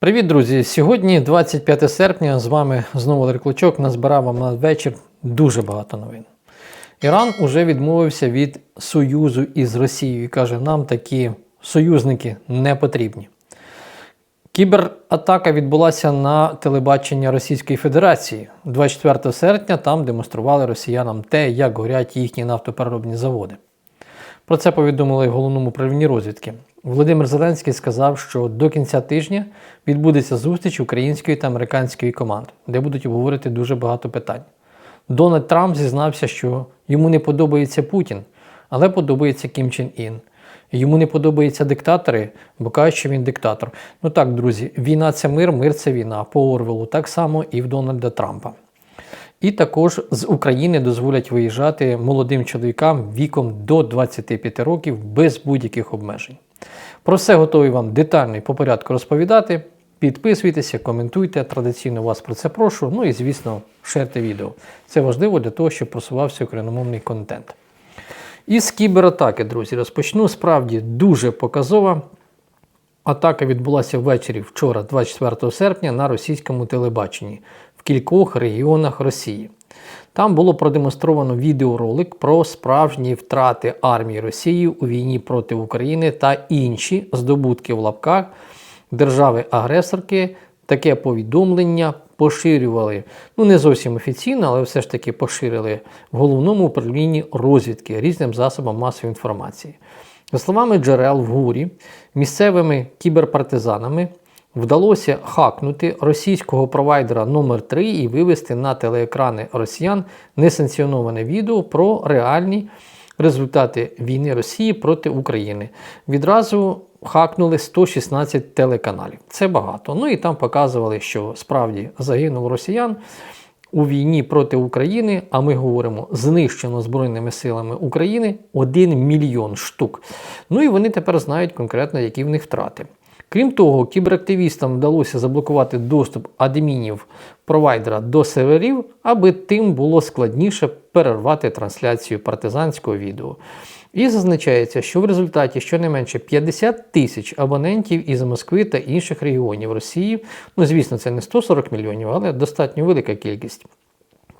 Привіт, друзі! Сьогодні 25 серпня. З вами знову Олег Клочок. Назбирав вам на вечір дуже багато новин. Іран уже відмовився від союзу із Росією і каже, нам такі союзники не потрібні. Кібератака відбулася на телебачення Російської Федерації 24 серпня. Там демонстрували росіянам те, як горять їхні нафтопереробні заводи. Про це повідомили в головному управлінні розвідки. Володимир Зеленський сказав, що до кінця тижня відбудеться зустріч української та американської команд, де будуть обговорити дуже багато питань. Дональд Трамп зізнався, що йому не подобається Путін, але подобається Кім Чен Ін. Йому не подобаються диктатори, бо кажуть, що він диктатор. Ну так, друзі, війна це мир, мир це війна. По Орвелу так само і в Дональда Трампа. І також з України дозволять виїжджати молодим чоловікам віком до 25 років без будь-яких обмежень. Про все готовий вам детально і по порядку розповідати. Підписуйтеся, коментуйте, традиційно вас про це прошу. Ну і, звісно, шерте відео. Це важливо для того, щоб просувався україномовний контент. Із кібератаки, друзі, розпочну справді дуже показова. Атака відбулася ввечері вчора, 24 серпня, на російському телебаченні в кількох регіонах Росії. Там було продемонстровано відеоролик про справжні втрати армії Росії у війні проти України та інші здобутки в лапках держави-агресорки. Таке повідомлення поширювали, ну не зовсім офіційно, але все ж таки поширили в головному управлінні розвідки різним засобам масової інформації. За словами джерел в ГУРі, місцевими кіберпартизанами вдалося хакнути російського провайдера номер 3 і вивести на телеекрани росіян несанкціоноване відео про реальні результати війни Росії проти України. Відразу хакнули 116 телеканалів. Це багато. Ну і там показували, що справді загинув росіян. У війні проти України, а ми говоримо, знищено Збройними силами України 1 мільйон штук. Ну і вони тепер знають конкретно, які в них втрати. Крім того, кіберактивістам вдалося заблокувати доступ адмінів провайдера до серверів, аби тим було складніше перервати трансляцію партизанського відео. І зазначається, що в результаті щонайменше 50 тисяч абонентів із Москви та інших регіонів Росії, ну звісно, це не 140 мільйонів, але достатньо велика кількість.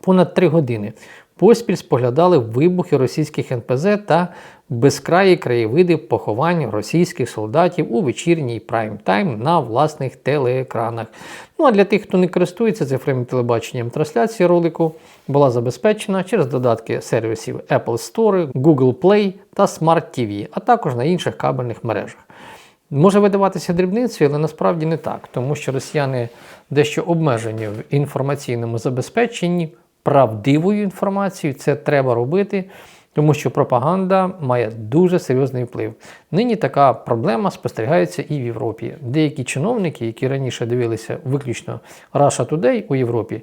Понад три години поспіль споглядали вибухи російських НПЗ та безкраї краєвиди поховань російських солдатів у вечірній прайм-тайм на власних телеекранах. Ну а для тих, хто не користується цифровим телебаченням, трансляція ролику була забезпечена через додатки сервісів Apple Store, Google Play та Smart TV, а також на інших кабельних мережах. Може видаватися дрібницею, але насправді не так, тому що росіяни дещо обмежені в інформаційному забезпеченні правдивою інформацією. Це треба робити, тому що пропаганда має дуже серйозний вплив. Нині така проблема спостерігається і в Європі. Деякі чиновники, які раніше дивилися виключно Russia Today у Європі,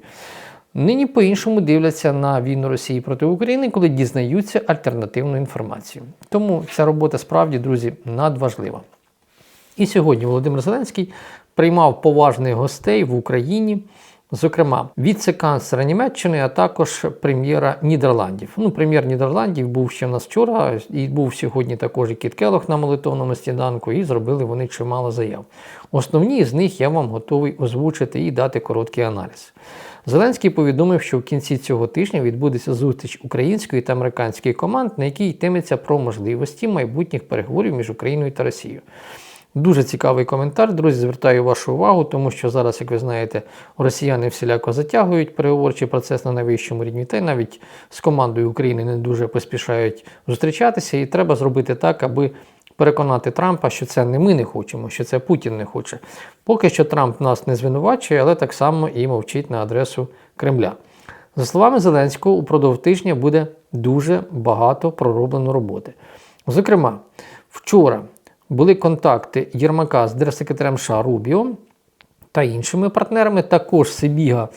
нині по-іншому дивляться на війну Росії проти України, коли дізнаються альтернативну інформацію. Тому ця робота справді, друзі, надважлива. І сьогодні Володимир Зеленський приймав поважних гостей в Україні, зокрема віце-канцлера Німеччини, а також прем'єра Нідерландів. Ну, прем'єр Нідерландів був ще в нас вчора, і був сьогодні також і Кіт Келох на молитовному сніданку, і зробили вони чимало заяв. Основні з них я вам готовий озвучити і дати короткий аналіз. Зеленський повідомив, що в кінці цього тижня відбудеться зустріч української та американської команд, на якій йтиметься про можливості майбутніх переговорів між Україною та Росією. Дуже цікавий коментар, друзі. Звертаю вашу увагу, тому що зараз, як ви знаєте, росіяни всіляко затягують переговорчий процес на найвищому рівні, та й навіть з командою України не дуже поспішають зустрічатися. І треба зробити так, аби переконати Трампа, що це не ми не хочемо, що це Путін не хоче. Поки що Трамп нас не звинувачує, але так само і мовчить на адресу Кремля. За словами Зеленського, упродовж тижня буде дуже багато пророблено роботи. Зокрема, вчора були контакти Єрмака з держсекретарем США Рубіо та іншими партнерами. Також Сибіга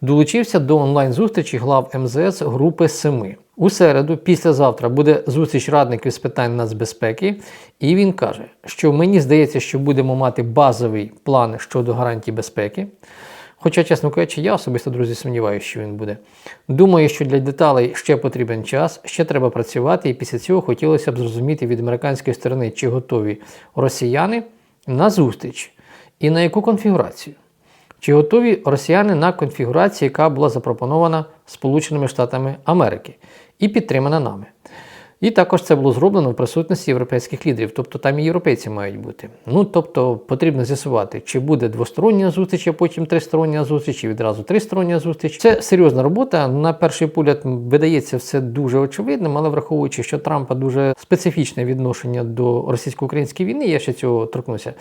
долучився до онлайн-зустрічі глав МЗС групи Семи. У середу, післязавтра, буде зустріч радників з питань нацбезпеки, і він каже, що мені здається, що будемо мати базовий план щодо гарантій безпеки. Хоча, чесно кажучи, я особисто, друзі, сумніваюся, що він буде. Думаю, що для деталей ще потрібен час, ще треба працювати, і після цього хотілося б зрозуміти від американської сторони, чи готові росіяни на зустріч. і на яку конфігурацію? Чи готові росіяни на конфігурацію, яка була запропонована Сполученими Штатами Америки і підтримана нами? І також це було зроблено в присутності європейських лідерів, тобто там і європейці мають бути. Ну тобто потрібно з'ясувати, чи буде двостороння зустріч, а потім тристороння зустріч, чи відразу тристороння зустріч. Це серйозна робота. На перший погляд видається все дуже очевидним, але враховуючи, що Трампа дуже специфічне відношення до російсько-української війни, я ще цього торкнуся,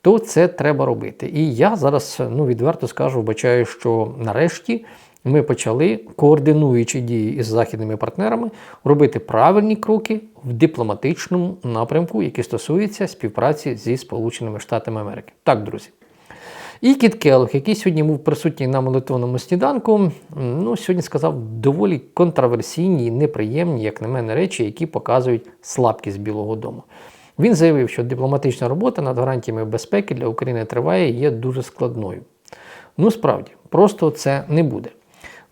то це треба робити. І я зараз ну відверто скажу, вбачаю, що нарешті ми почали, координуючи дії із західними партнерами, робити правильні кроки в дипломатичному напрямку, які стосуються співпраці зі Сполученими Штатами Америки. Так, друзі. І Кіт Келлог, який сьогодні був присутній на молитвоному сніданку, ну, сьогодні сказав доволі контроверсійні і неприємні, як на мене, речі, які показують слабкість Білого Дому. Він заявив, що дипломатична робота над гарантіями безпеки для України триває і є дуже складною. Ну, справді, просто це не буде.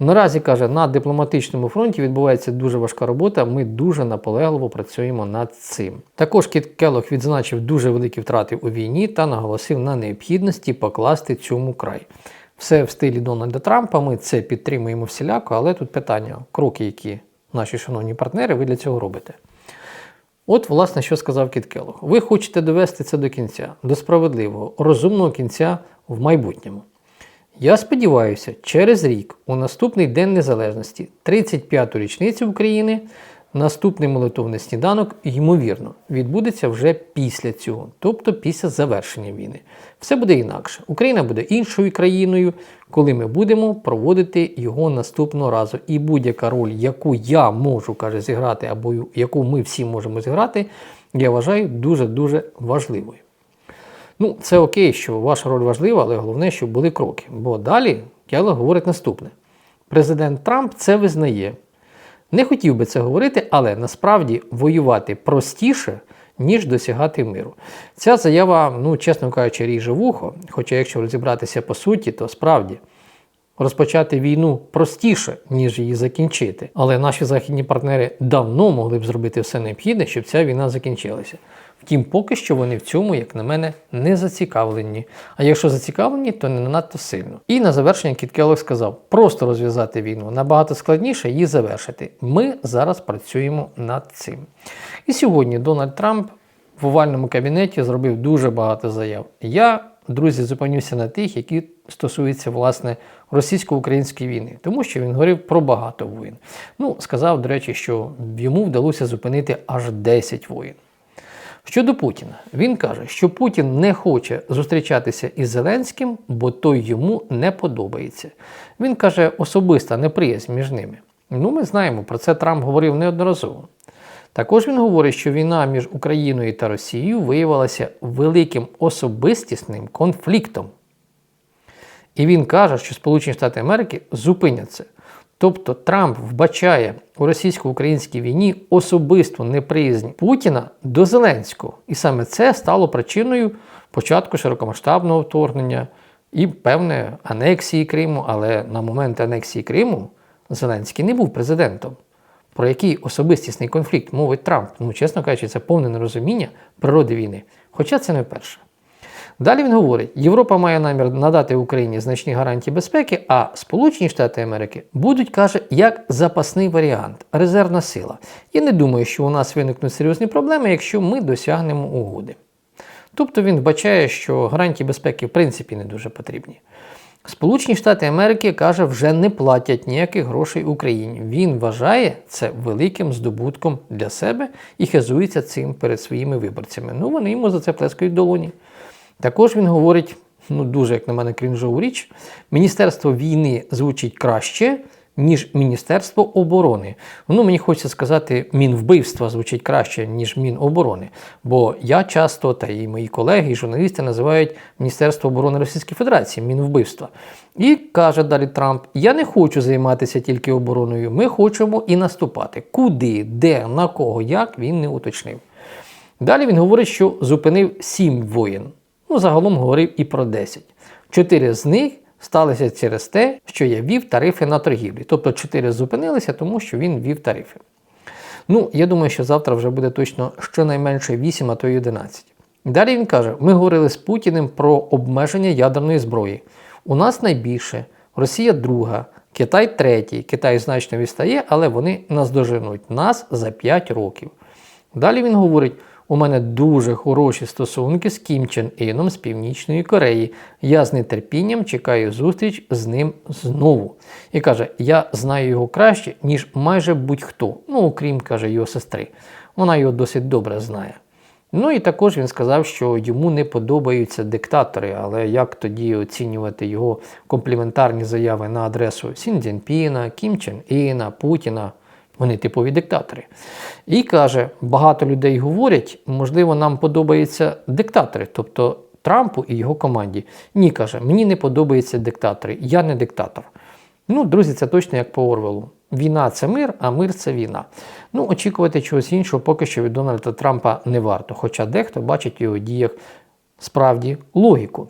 Наразі каже, на дипломатичному фронті відбувається дуже важка робота. Ми дуже наполегливо працюємо над цим. Також Кіт Келлог відзначив дуже великі втрати у війні та наголосив на необхідності покласти цьому край. Все в стилі Дональда Трампа. Ми це підтримуємо всіляко, але тут питання, кроки, які наші шановні партнери, ви для цього робите. От, власне, що сказав Кіт Келлог. Ви хочете довести це до кінця, до справедливого, розумного кінця в майбутньому. Я сподіваюся, через рік, у наступний День Незалежності, 35-ту річницю України, наступний молитовний сніданок, ймовірно, відбудеться вже після цього, тобто після завершення війни. Все буде інакше. Україна буде іншою країною, коли ми будемо проводити його наступного разу. І будь-яка роль, яку я можу каже, зіграти, або яку ми всі можемо зіграти, я вважаю дуже-дуже важливою. Ну, це окей, що ваша роль важлива, але головне, щоб були кроки. Бо далі Келлог говорить наступне: президент Трамп це визнає. Не хотів би це говорити, але насправді воювати простіше, ніж досягати миру. Ця заява, ну, чесно кажучи, ріже вухо, хоча, якщо розібратися по суті, то справді. Розпочати війну простіше, ніж її закінчити. Але наші західні партнери давно могли б зробити все необхідне, щоб ця війна закінчилася. Втім, поки що вони в цьому, як на мене, не зацікавлені. А якщо зацікавлені, то не надто сильно. І на завершення Кіт Келлог сказав: просто розв'язати війну набагато складніше її завершити. Ми зараз працюємо над цим. І сьогодні Дональд Трамп в овальному кабінеті зробив дуже багато заяв. Я, друзі, зупинюся на тих, які стосуються власне російсько-української війни, тому що він говорив про багато воїн. Ну, сказав, до речі, що йому вдалося зупинити аж 10 воїн. Щодо Путіна, він каже, що Путін не хоче зустрічатися із Зеленським, бо той йому не подобається. Він каже, особиста неприязнь між ними. Ну, ми знаємо, про це Трамп говорив неодноразово. Також він говорить, що війна між Україною та Росією виявилася великим особистісним конфліктом. І він каже, що Сполучені Штати Америки зупинять це. Тобто Трамп вбачає у російсько-українській війні особисту неприязнь Путіна до Зеленського. І саме це стало причиною початку широкомасштабного вторгнення і певне анексії Криму. Але на момент анексії Криму Зеленський не був президентом. Про який особистісний конфлікт мовить Трамп? Ну, чесно кажучи, це повне нерозуміння природи війни. Хоча це не вперше. Далі він говорить, Європа має намір надати Україні значні гарантії безпеки, а Сполучені Штати Америки будуть, каже, як запасний варіант, резервна сила. Я не думаю, що у нас виникнуть серйозні проблеми, якщо ми досягнемо угоди. Тобто він вбачає, що гарантії безпеки в принципі не дуже потрібні. Сполучені Штати Америки каже, вже не платять ніяких грошей Україні. Він вважає це великим здобутком для себе і хизується цим перед своїми виборцями. Ну вони йому за це плескають долоні. Також він говорить, ну дуже, як на мене, крінжову річ, Міністерство війни звучить краще, ніж Міністерство оборони. Ну, мені хочеться сказати, мінвбивства звучить краще, ніж Міноборони. Бо я часто, та і мої колеги, і журналісти називають Міністерство оборони Російської Федерації мінвбивства. І каже далі Трамп: Я не хочу займатися тільки обороною, ми хочемо і наступати. Куди, де, на кого, як він не уточнив. Далі він говорить, що зупинив сім воїн. Ну, загалом говорив і про 10. Чотири з них сталися через те, що я вів тарифи на торгівлі. Тобто 4 зупинилися, тому що він вів тарифи. Ну, я думаю, що завтра вже буде точно щонайменше 8, а то й 11. Далі він каже: ми говорили з Путіним про обмеження ядерної зброї. У нас найбільше, Росія друга, Китай третій. Китай значно відстає, але вони наздоженуть нас за 5 років. Далі він говорить: у мене дуже хороші стосунки з Кім Чен Іном з Північної Кореї. Я з нетерпінням чекаю зустріч з ним знову. І каже: я знаю його краще, ніж майже будь-хто. Ну, окрім каже його сестри. Вона його досить добре знає. Ну і також він сказав, що йому не подобаються диктатори, але як тоді оцінювати його компліментарні заяви на адресу Сін Цзіньпіна, Кім Чен Іна, Путіна? Вони типові диктатори. І каже, багато людей говорять, можливо, нам подобаються диктатори, тобто Трампу і його команді. Ні, каже, мені не подобаються диктатори, я не диктатор. Ну, друзі, це точно як по Орвелу. Війна це мир, а мир це війна. Ну, очікувати чогось іншого поки що від Дональда Трампа не варто, хоча дехто бачить в його діях справді логіку.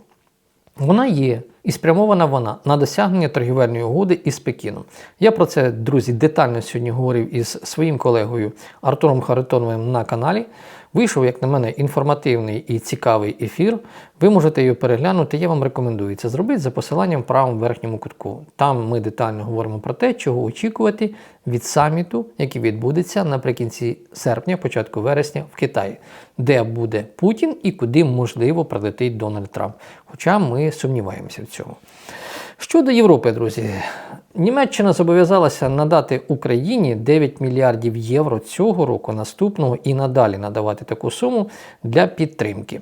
Вона є і спрямована вона на досягнення торгівельної угоди із Пекіном. Я про це, друзі, детально сьогодні говорив із своїм колегою Артуром Харитоновим на каналі. Вийшов, як на мене, інформативний і цікавий ефір. Ви можете його переглянути. Я вам рекомендую це зробити за посиланням в правому верхньому кутку. Там ми детально говоримо про те, чого очікувати від саміту, який відбудеться наприкінці серпня, початку вересня в Китаї, де буде Путін і куди можливо прилетить Дональд Трамп. Хоча ми сумніваємося в цьому. Щодо Європи, друзі, Німеччина зобов'язалася надати Україні 9 мільярдів євро цього року, наступного і надалі надавати таку суму для підтримки.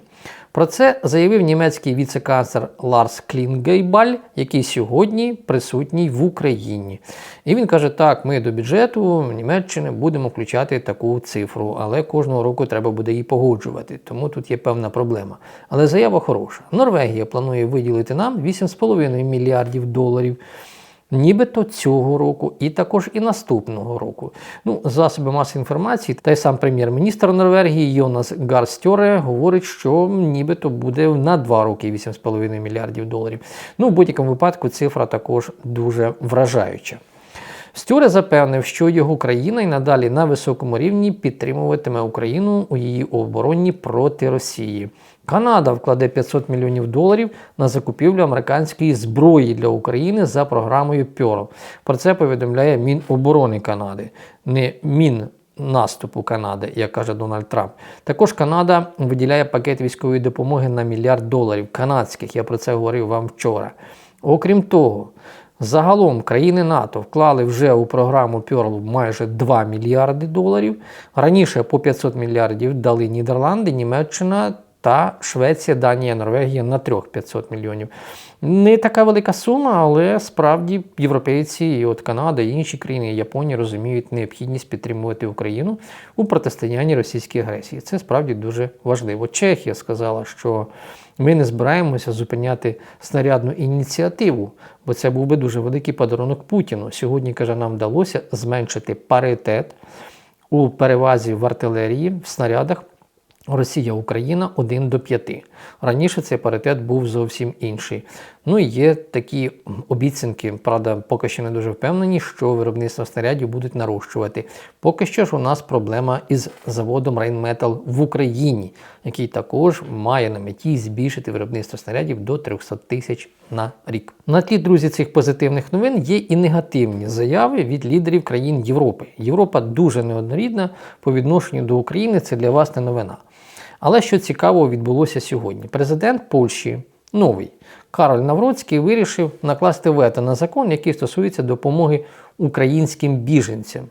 Про це заявив німецький віце-канцлер Ларс Клінгейбаль, який сьогодні присутній в Україні. І він каже: так, ми до бюджету Німеччини будемо включати таку цифру, але кожного року треба буде її погоджувати, тому тут є певна проблема. Але заява хороша. Норвегія планує виділити нам 8,5 мільярдів доларів. Нібито цього року, і також і наступного року. Ну, засоби масової інформації, та й сам прем'єр-міністр Норвегії Йонас Гарстьоре говорить, що нібито буде на два роки 8,5 мільярдів доларів. Ну, в будь-якому випадку цифра також дуже вражаюча. Стюре запевнив, що його країна й надалі на високому рівні підтримуватиме Україну у її обороні проти Росії. Канада вкладе 500 мільйонів доларів на закупівлю американської зброї для України за програмою Pearl. Про це повідомляє Міноборони Канади, не Мін. Наступу Канади, як каже Дональд Трамп. Також Канада виділяє пакет військової допомоги на мільярд доларів канадських. Я про це говорив вам вчора. Окрім того, загалом країни НАТО вклали вже у програму Pearl майже 2 мільярди доларів. Раніше по 500 мільярдів дали Нідерланди, Німеччина та Швеція, Данія, Норвегія на трьох 500 мільйонів. Не така велика сума, але справді європейці, і от Канада, і інші країни, і Японія розуміють необхідність підтримувати Україну у протистоянні російській агресії. Це справді дуже важливо. Чехія сказала, що ми не збираємося зупиняти снарядну ініціативу, бо це був би дуже великий подарунок Путіну. Сьогодні каже, нам вдалося зменшити паритет у перевазі в артилерії в снарядах. Росія, Україна 1 до 5. Раніше цей паритет був зовсім інший. Ну і є такі обіцянки, правда, поки що не дуже впевнені, що виробництво снарядів будуть нарощувати. Поки що ж у нас проблема із заводом Rheinmetall в Україні, який також має на меті збільшити виробництво снарядів до 300 тисяч на рік. На тлі, друзі, цих позитивних новин є і негативні заяви від лідерів країн Європи. Європа дуже неоднорідна по відношенню до України. Це для вас не новина. Але що цікаво відбулося сьогодні? Президент Польщі новий Кароль Навроцький вирішив накласти вето на закон, який стосується допомоги українським біженцям,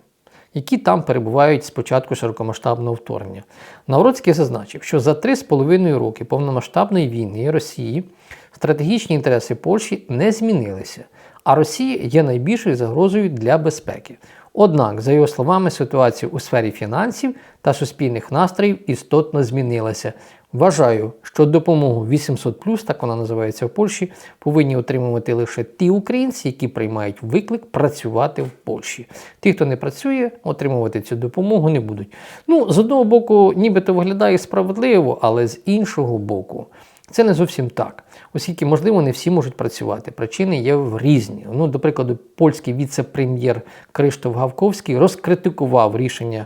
які там перебувають з початку широкомасштабного вторгнення. Навроцький зазначив, що за 3,5 роки повномасштабної війни Росії стратегічні інтереси Польщі не змінилися, а Росія є найбільшою загрозою для безпеки. Однак, за його словами, ситуація у сфері фінансів та суспільних настроїв істотно змінилася. Вважаю, що допомогу 800+, так вона називається в Польщі, повинні отримувати лише ті українці, які приймають виклик працювати в Польщі. Ті, хто не працює, отримувати цю допомогу не будуть. Ну, з одного боку, нібито виглядає справедливо, але з іншого боку. Це не зовсім так, оскільки, можливо, не всі можуть працювати. Причини є різні. Ну, До прикладу, польський віце-прем'єр Криштоф Гавковський розкритикував рішення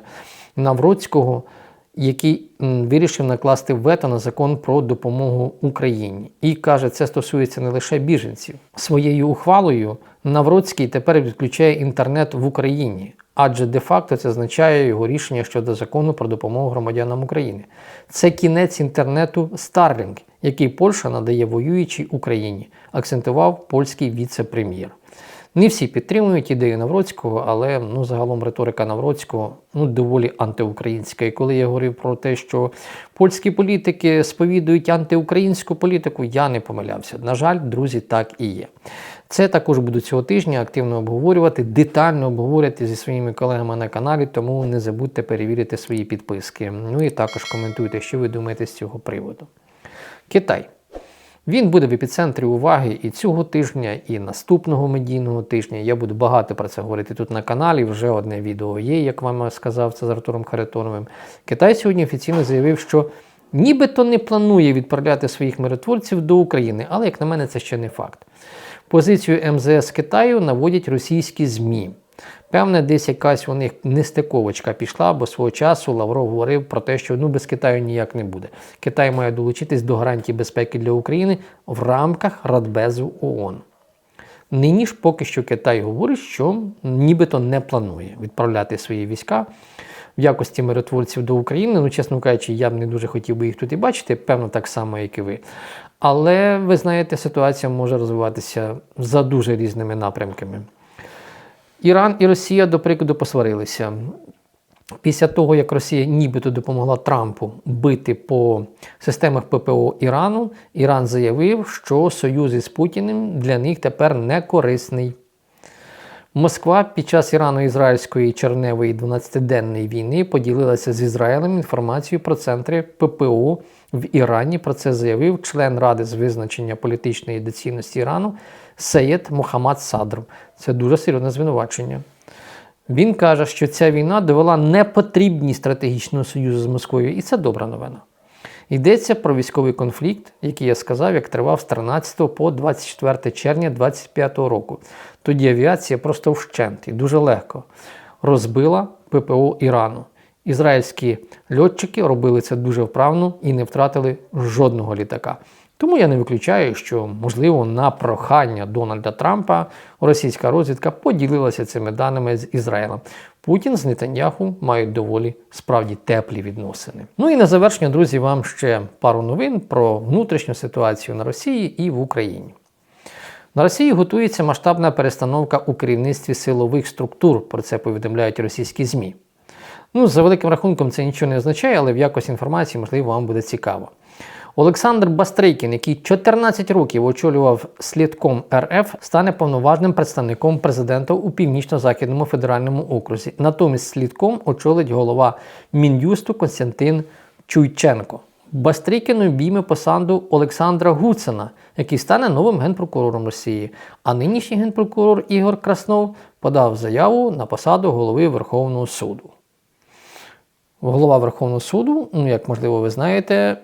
Навроцького який вирішив накласти вето на закон про допомогу Україні. І каже, це стосується не лише біженців. Своєю ухвалою Навроцький тепер відключає інтернет в Україні, адже де-факто це означає його рішення щодо закону про допомогу громадянам України. Це кінець інтернету Starlink, який Польща надає воюючій Україні, акцентував польський віце-прем'єр. Не всі підтримують ідею Навроцького, але ну, загалом риторика Навроцького ну, доволі антиукраїнська. І коли я говорив про те, що польські політики сповідують антиукраїнську політику, я не помилявся. На жаль, друзі, так і є. Це також буду цього тижня активно обговорювати, детально обговорювати зі своїми колегами на каналі, тому не забудьте перевірити свої підписки. Ну і також коментуйте, що ви думаєте з цього приводу. Китай. Він буде в епіцентрі уваги і цього тижня, і наступного медійного тижня. Я буду багато про це говорити тут на каналі. Вже одне відео є, як вам сказав це з Артуром Харитоновим. Китай сьогодні офіційно заявив, що нібито не планує відправляти своїх миротворців до України, але, як на мене, це ще не факт. Позицію МЗС Китаю наводять російські ЗМІ. Певне, десь якась у них нестиковочка пішла, бо свого часу Лавров говорив про те, що ну без Китаю ніяк не буде. Китай має долучитись до гарантій безпеки для України в рамках Радбезу ООН. Нині ж поки що Китай говорить, що нібито не планує відправляти свої війська в якості миротворців до України. Ну, чесно кажучи, я б не дуже хотів би їх тут і бачити, певно, так само, як і ви. Але ви знаєте, ситуація може розвиватися за дуже різними напрямками. Іран і Росія, до прикладу, посварилися. Після того, як Росія нібито допомогла Трампу бити по системах ППО Ірану, Іран заявив, що союз із Путіним для них тепер не корисний. Москва під час Ірано-Ізраїльської черневої 12-денної війни поділилася з Ізраїлем інформацією про центри ППО в Ірані. Про це заявив член Ради з визначення політичної доцільності Ірану Сеєд Мохаммад Садр. Це дуже серйозне звинувачення. Він каже, що ця війна довела непотрібність стратегічного союзу з Москвою, і це добра новина. Йдеться про військовий конфлікт, який я сказав, як тривав з 13 по 24 червня 2025 року. Тоді авіація просто вщент і дуже легко розбила ППО Ірану. Ізраїльські льотчики робили це дуже вправно і не втратили жодного літака. Тому я не виключаю, що, можливо, на прохання Дональда Трампа російська розвідка поділилася цими даними з Ізраїлем. Путін з Нетаньяху мають доволі справді теплі відносини. Ну і на завершення, друзі, вам ще пару новин про внутрішню ситуацію на Росії і в Україні. На Росії готується масштабна перестановка у керівництві силових структур. Про це повідомляють російські ЗМІ. Ну, за великим рахунком, це нічого не означає, але в якості інформації, можливо, вам буде цікаво. Олександр Бастрейкін, який 14 років очолював слідком РФ, стане повноважним представником президента у північно-західному федеральному окрузі. Натомість слідком очолить голова Мін'юсту Константин Чуйченко. Бастрейкін обійме посаду Олександра Гуцина, який стане новим генпрокурором Росії. А нинішній генпрокурор Ігор Краснов подав заяву на посаду голови Верховного суду. Голова Верховного суду, ну як можливо ви знаєте,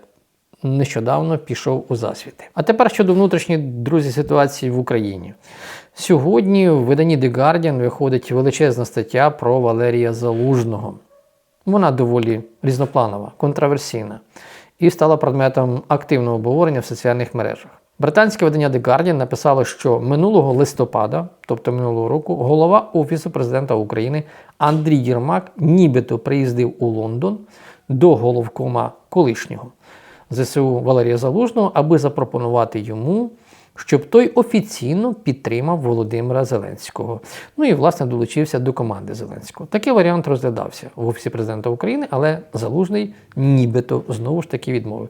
нещодавно пішов у засвіти. А тепер щодо внутрішньої друзі ситуації в Україні. Сьогодні в виданні The Guardian виходить величезна стаття про Валерія Залужного. Вона доволі різнопланова, контроверсійна і стала предметом активного обговорення в соціальних мережах. Британське видання The Guardian написало, що минулого листопада, тобто минулого року, голова Офісу президента України Андрій Єрмак нібито приїздив у Лондон до головкома колишнього ЗСУ Валерія Залужного, аби запропонувати йому, щоб той офіційно підтримав Володимира Зеленського. Ну і власне долучився до команди Зеленського. Такий варіант розглядався в Офісі президента України, але Залужний нібито знову ж таки відмовив.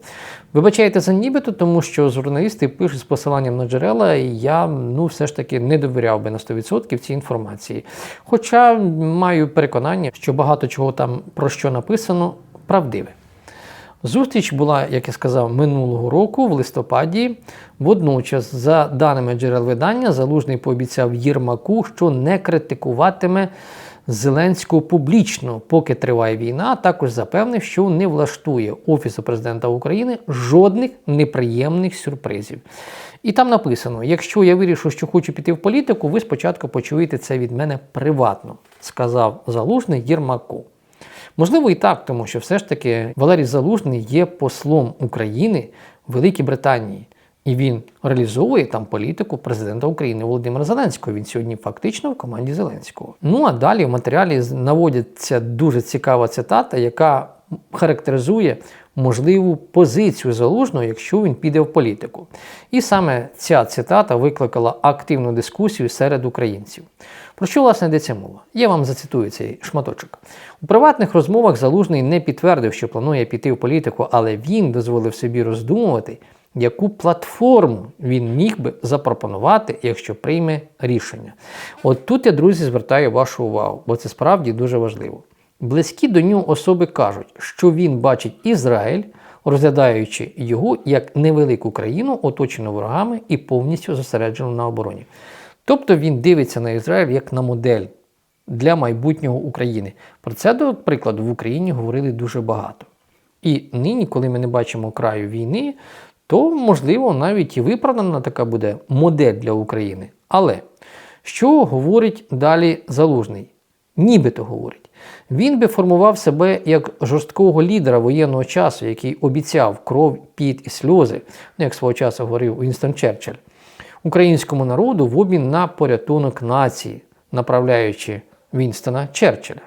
Вибачайте за нібито, тому що журналісти пишуть з посиланням на джерела, і я ну все ж таки не довіряв би на 100% цій інформації. Хоча маю переконання, що багато чого там про що написано, правдиве. Зустріч була, як я сказав, минулого року в листопаді. Водночас, за даними джерел видання, Залужний пообіцяв Єрмаку, що не критикуватиме Зеленського публічно, поки триває війна. а Також запевнив, що не влаштує Офісу президента України жодних неприємних сюрпризів. І там написано: якщо я вирішу, що хочу піти в політику, ви спочатку почуєте це від мене приватно, сказав Залужний Єрмаку. Можливо, і так, тому що все ж таки Валерій Залужний є послом України в Великій Британії. І він реалізовує там політику президента України Володимира Зеленського. Він сьогодні фактично в команді Зеленського. Ну а далі в матеріалі наводяться дуже цікава цитата, яка характеризує можливу позицію залужного, якщо він піде в політику. І саме ця цитата викликала активну дискусію серед українців. Про що власне йдеться мова? Я вам зацитую цей шматочок. У приватних розмовах залужний не підтвердив, що планує піти в політику, але він дозволив собі роздумувати яку платформу він міг би запропонувати, якщо прийме рішення. От тут я, друзі, звертаю вашу увагу, бо це справді дуже важливо. Близькі до нього особи кажуть, що він бачить Ізраїль, розглядаючи його як невелику країну, оточену ворогами і повністю зосереджену на обороні. Тобто він дивиться на Ізраїль як на модель для майбутнього України. Про це, до прикладу, в Україні говорили дуже багато. І нині, коли ми не бачимо краю війни, то, можливо, навіть і виправдана така буде модель для України. Але що говорить далі залужний? Нібито говорить. Він би формував себе як жорсткого лідера воєнного часу, який обіцяв кров, піт і сльози, ну, як свого часу говорив Уінстон Черчилль, українському народу в обмін на порятунок нації, направляючи Вінстона Черчилля.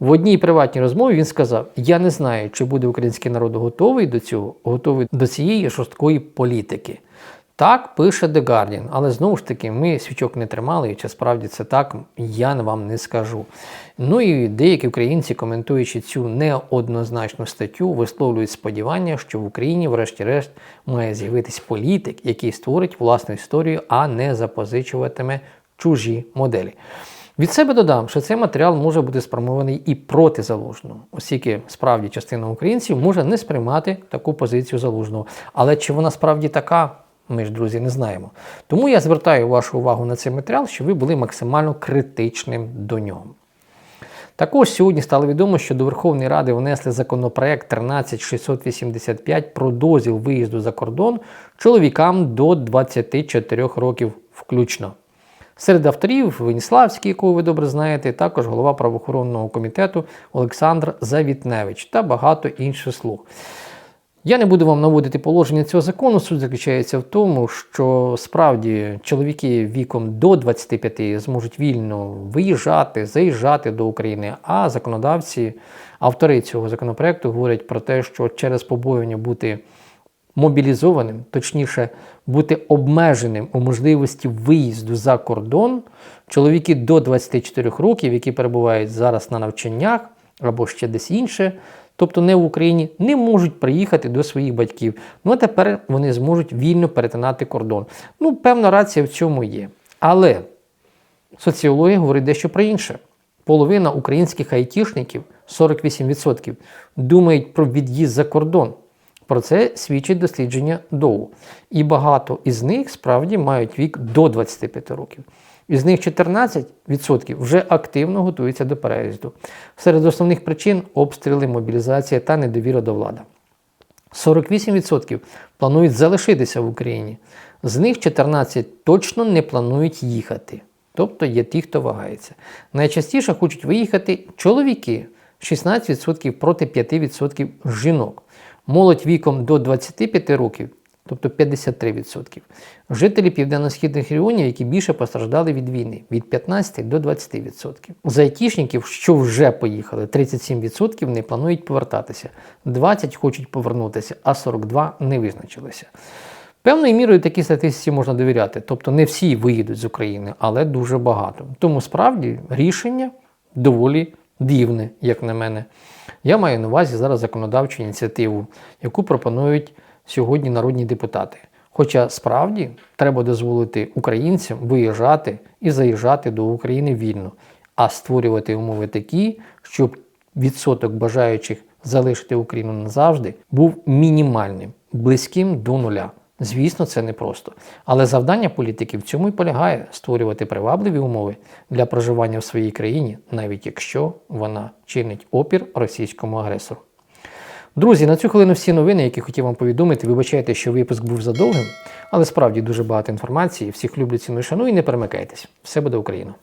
В одній приватній розмові він сказав: Я не знаю, чи буде український народ готовий до цього, готовий до цієї жорсткої політики. Так пише The Guardian, але знову ж таки, ми свічок не тримали, і чи справді це так, я вам не скажу. Ну і деякі українці, коментуючи цю неоднозначну статтю, висловлюють сподівання, що в Україні, врешті-решт, має з'явитись політик, який створить власну історію, а не запозичуватиме чужі моделі. Від себе додам, що цей матеріал може бути спрямований і проти залужного, оскільки справді частина українців може не сприймати таку позицію залужного. Але чи вона справді така, ми ж, друзі, не знаємо. Тому я звертаю вашу увагу на цей матеріал, щоб ви були максимально критичним до нього. Також сьогодні стало відомо, що до Верховної Ради внесли законопроект 13685 про дозвіл виїзду за кордон чоловікам до 24 років включно. Серед авторів Веніславський, якого ви добре знаєте, також голова правоохоронного комітету Олександр Завітневич та багато інших слуг. Я не буду вам наводити положення цього закону. Суть заключається в тому, що справді чоловіки віком до 25 зможуть вільно виїжджати, заїжджати до України, а законодавці, автори цього законопроекту говорять про те, що через побоювання бути мобілізованим, точніше, бути обмеженим у можливості виїзду за кордон, чоловіки до 24 років, які перебувають зараз на навчаннях або ще десь інше, тобто не в Україні, не можуть приїхати до своїх батьків. Ну а тепер вони зможуть вільно перетинати кордон. Ну, певна рація в цьому є. Але соціологія говорить дещо про інше. Половина українських айтішників, 48%, думають про від'їзд за кордон. Про це свідчить дослідження Доу. І багато із них справді мають вік до 25 років. Із них 14% вже активно готуються до переїзду. Серед основних причин обстріли, мобілізація та недовіра до влади. 48% планують залишитися в Україні. З них 14% точно не планують їхати. Тобто є ті, хто вагається. Найчастіше хочуть виїхати чоловіки 16% проти 5% жінок. Молодь віком до 25 років, тобто 53%. Жителі південно-східних регіонів, які більше постраждали від війни, від 15 до 20%. За айтішників, що вже поїхали, 37% не планують повертатися, 20% хочуть повернутися, а 42% не визначилися. Певною мірою такій статистиці можна довіряти, тобто не всі виїдуть з України, але дуже багато. Тому справді рішення доволі дивне, як на мене. Я маю на увазі зараз законодавчу ініціативу, яку пропонують сьогодні народні депутати. Хоча справді треба дозволити українцям виїжджати і заїжджати до України вільно, а створювати умови такі, щоб відсоток бажаючих залишити Україну назавжди був мінімальним, близьким до нуля. Звісно, це непросто. Але завдання політиків в цьому і полягає створювати привабливі умови для проживання в своїй країні, навіть якщо вона чинить опір російському агресору. Друзі, на цю хвилину всі новини, які хотів вам повідомити. Вибачайте, що випуск був задовгим, але справді дуже багато інформації. Всіх люблю ціну шану і не перемикайтесь. Все буде Україна!